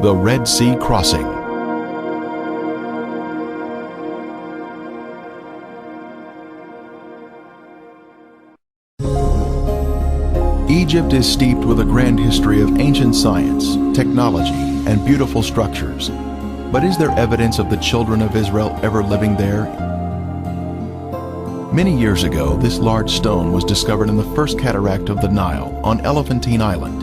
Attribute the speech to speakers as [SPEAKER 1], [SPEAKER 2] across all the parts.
[SPEAKER 1] The Red Sea Crossing. Egypt is steeped with a grand history of ancient science, technology, and beautiful structures. But is there evidence of the children of Israel ever living there? Many years ago, this large stone was discovered in the first cataract of the Nile on Elephantine Island.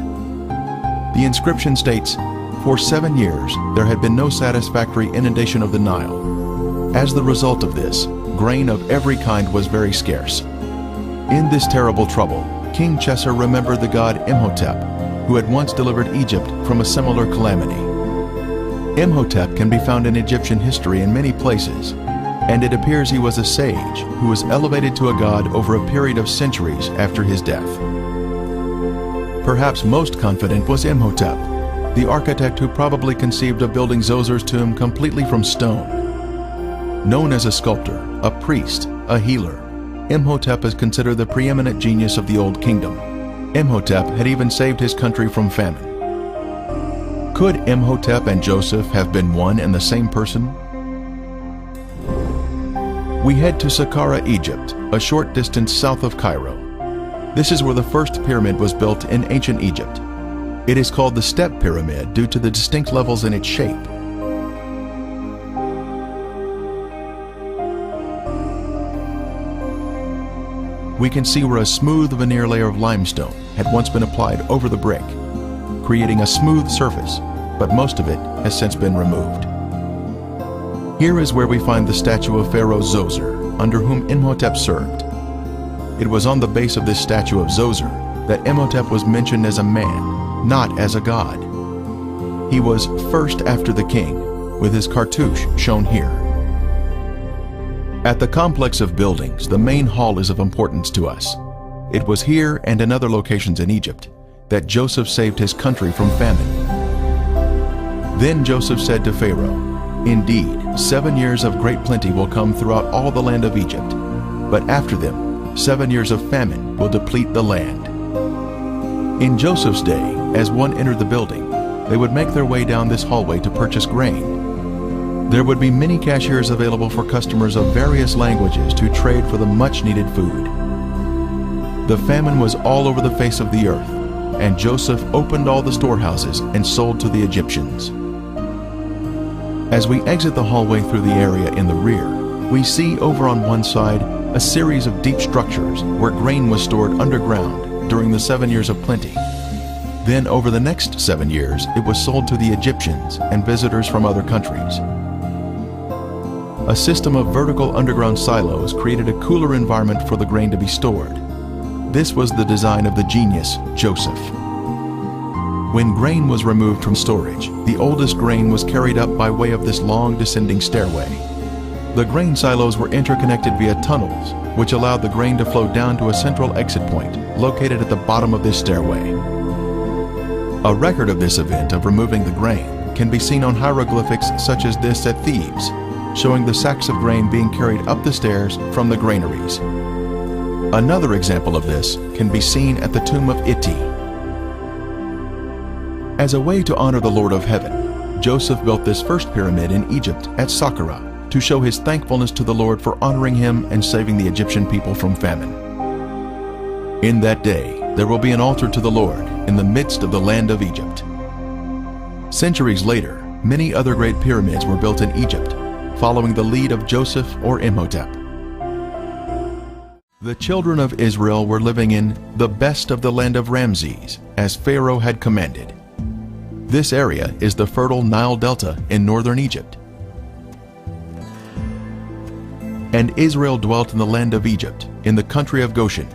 [SPEAKER 1] The inscription states, For seven years there had been no satisfactory inundation of the Nile. As the result of this, grain of every kind was very scarce. In this terrible trouble, King Chesser remembered the god Imhotep, who had once delivered Egypt from a similar calamity. Imhotep can be found in Egyptian history in many places, and it appears he was a sage who was elevated to a god over a period of centuries after his death. Perhaps most confident was Imhotep, the architect who probably conceived of building Zoser's tomb completely from stone. Known as a sculptor, a priest, a healer, Imhotep is considered the preeminent genius of the Old Kingdom. Imhotep had even saved his country from famine. Could Imhotep and Joseph have been one and the same person? We head to Saqqara, Egypt, a short distance south of Cairo. This is where the first pyramid was built in ancient Egypt. It is called the Step Pyramid due to the distinct levels in its shape. We can see where a smooth veneer layer of limestone had once been applied over the brick, creating a smooth surface, but most of it has since been removed. Here is where we find the statue of Pharaoh Zoser, under whom Imhotep served. It was on the base of this statue of Zoser that Imhotep was mentioned as a man, not as a god. He was first after the king, with his cartouche shown here. At the complex of buildings, the main hall is of importance to us. It was here and in other locations in Egypt that Joseph saved his country from famine. Then Joseph said to Pharaoh, Indeed, seven years of great plenty will come throughout all the land of Egypt, but after them, seven years of famine will deplete the land. In Joseph's day, as one entered the building, they would make their way down this hallway to purchase grain. There would be many cashiers available for customers of various languages to trade for the much needed food. The famine was all over the face of the earth, and Joseph opened all the storehouses and sold to the Egyptians. As we exit the hallway through the area in the rear, we see over on one side a series of deep structures where grain was stored underground during the seven years of plenty. Then over the next seven years, it was sold to the Egyptians and visitors from other countries. A system of vertical underground silos created a cooler environment for the grain to be stored. This was the design of the genius, Joseph. When grain was removed from storage, the oldest grain was carried up by way of this long descending stairway. The grain silos were interconnected via tunnels, which allowed the grain to flow down to a central exit point located at the bottom of this stairway. A record of this event of removing the grain can be seen on hieroglyphics such as this at Thebes, showing the sacks of grain being carried up the stairs from the granaries. Another example of this can be seen at the tomb of Iti. As a way to honor the Lord of Heaven, Joseph built this first pyramid in Egypt at Saqqara to show his thankfulness to the Lord for honoring him and saving the Egyptian people from famine. In that day, there will be an altar to the Lord in the midst of the land of Egypt. Centuries later, many other great pyramids were built in Egypt, following the lead of Joseph or Imhotep. The children of Israel were living in the best of the land of Ramses, as Pharaoh had commanded. This area is the fertile Nile Delta in northern Egypt. And Israel dwelt in the land of Egypt, in the country of Goshen.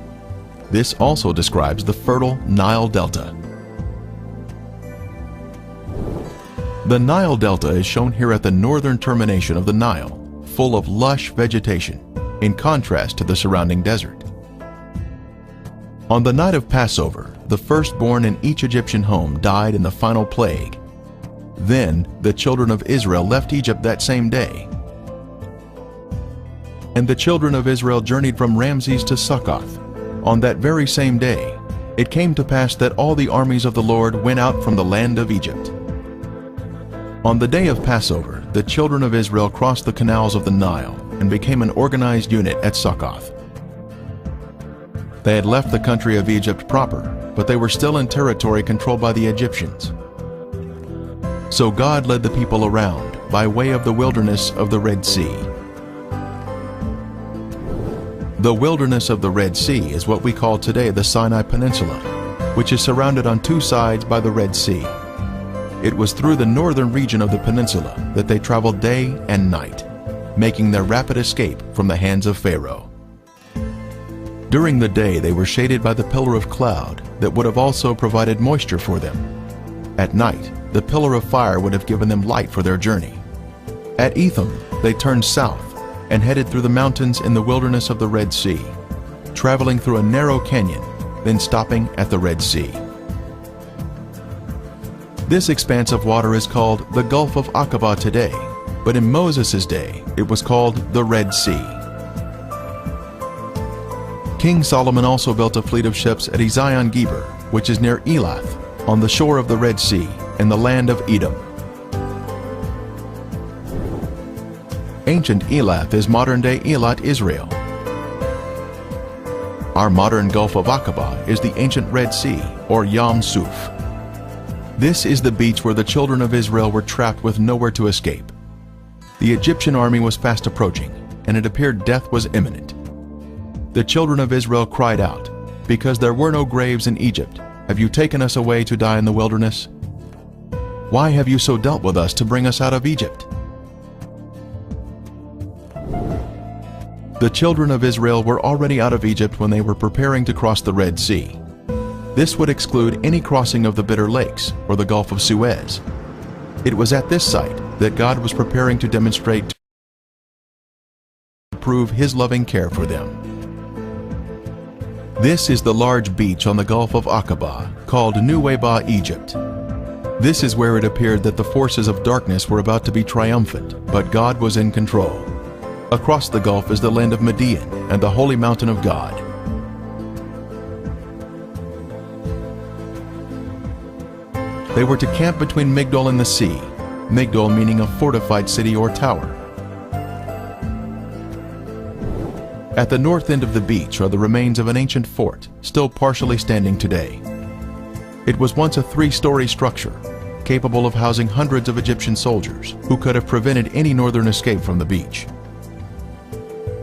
[SPEAKER 1] This also describes the fertile Nile Delta. The Nile Delta is shown here at the northern termination of the Nile, full of lush vegetation, in contrast to the surrounding desert. On the night of Passover, the firstborn in each Egyptian home died in the final plague. Then the children of Israel left Egypt that same day. And the children of Israel journeyed from Ramses to Succoth. On that very same day, it came to pass that all the armies of the Lord went out from the land of Egypt. On the day of Passover, the children of Israel crossed the canals of the Nile and became an organized unit at Succoth. They had left the country of Egypt proper, but they were still in territory controlled by the Egyptians. So God led the people around by way of the wilderness of the Red Sea. The wilderness of the Red Sea is what we call today the Sinai Peninsula, which is surrounded on two sides by the Red Sea. It was through the northern region of the peninsula that they traveled day and night, making their rapid escape from the hands of Pharaoh. During the day they were shaded by the pillar of cloud that would have also provided moisture for them. At night, the pillar of fire would have given them light for their journey. At Etham, they turned south and headed through the mountains in the wilderness of the Red Sea, traveling through a narrow canyon, then stopping at the Red Sea. This expanse of water is called the Gulf of Aqaba today, but in Moses' day it was called the Red Sea. King Solomon also built a fleet of ships at Ezion Geber, which is near Elath, on the shore of the Red Sea, in the land of Edom. Ancient Elath is modern-day Eilat, Israel. Our modern Gulf of Aqaba is the ancient Red Sea, or Yam Suf. This is the beach where the children of Israel were trapped with nowhere to escape. The Egyptian army was fast approaching, and it appeared death was imminent. The children of Israel cried out, Because there were no graves in Egypt, have you taken us away to die in the wilderness? Why have you so dealt with us to bring us out of Egypt? The children of Israel were already out of Egypt when they were preparing to cross the Red Sea. This would exclude any crossing of the Bitter Lakes or the Gulf of Suez. It was at this site that God was preparing to demonstrate to prove his loving care for them. This is the large beach on the Gulf of Aqaba, called Nuweiba, Egypt. This is where it appeared that the forces of darkness were about to be triumphant, but God was in control. Across the gulf is the land of Midian and the holy mountain of God. They were to camp between Migdol and the sea, Migdol meaning a fortified city or tower. At the north end of the beach are the remains of an ancient fort, still partially standing today. It was once a three-story structure, capable of housing hundreds of Egyptian soldiers who could have prevented any northern escape from the beach.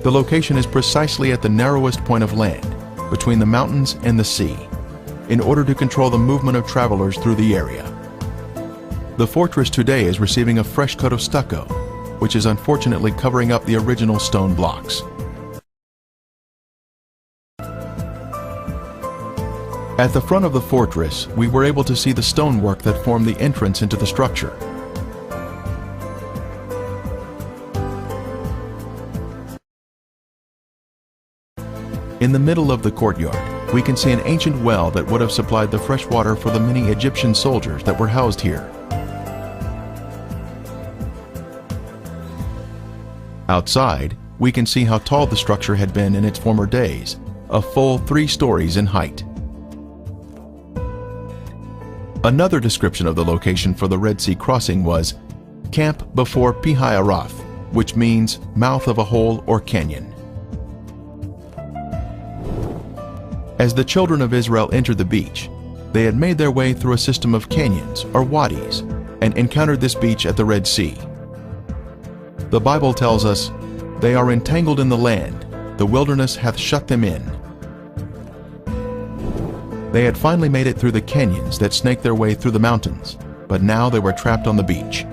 [SPEAKER 1] The location is precisely at the narrowest point of land, between the mountains and the sea, in order to control the movement of travelers through the area. The fortress today is receiving a fresh coat of stucco, which is unfortunately covering up the original stone blocks. At the front of the fortress, we were able to see the stonework that formed the entrance into the structure. In the middle of the courtyard, we can see an ancient well that would have supplied the fresh water for the many Egyptian soldiers that were housed here. Outside, we can see how tall the structure had been in its former days, a full three stories in height. Another description of the location for the Red Sea crossing was Camp before Pi-hahiroth, which means mouth of a hole or canyon. As the children of Israel entered the beach, they had made their way through a system of canyons or wadis and encountered this beach at the Red Sea. The Bible tells us, They are entangled in the land, the wilderness hath shut them in. They had finally made it through the canyons that snake their way through the mountains, but now they were trapped on the beach.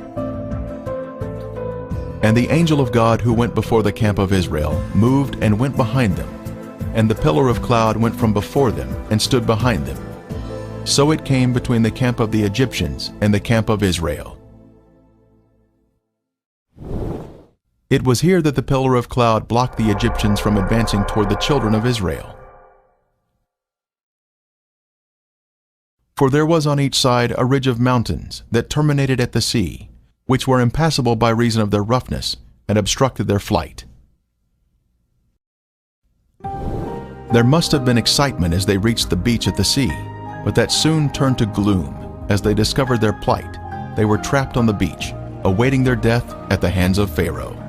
[SPEAKER 1] And the angel of God who went before the camp of Israel moved and went behind them, and the pillar of cloud went from before them and stood behind them. So it came between the camp of the Egyptians and the camp of Israel. It was here that the pillar of cloud blocked the Egyptians from advancing toward the children of Israel. For there was on each side a ridge of mountains that terminated at the sea, which were impassable by reason of their roughness and obstructed their flight. There must have been excitement as they reached the beach at the sea, but that soon turned to gloom as they discovered their plight, they were trapped on the beach, awaiting their death at the hands of Pharaoh.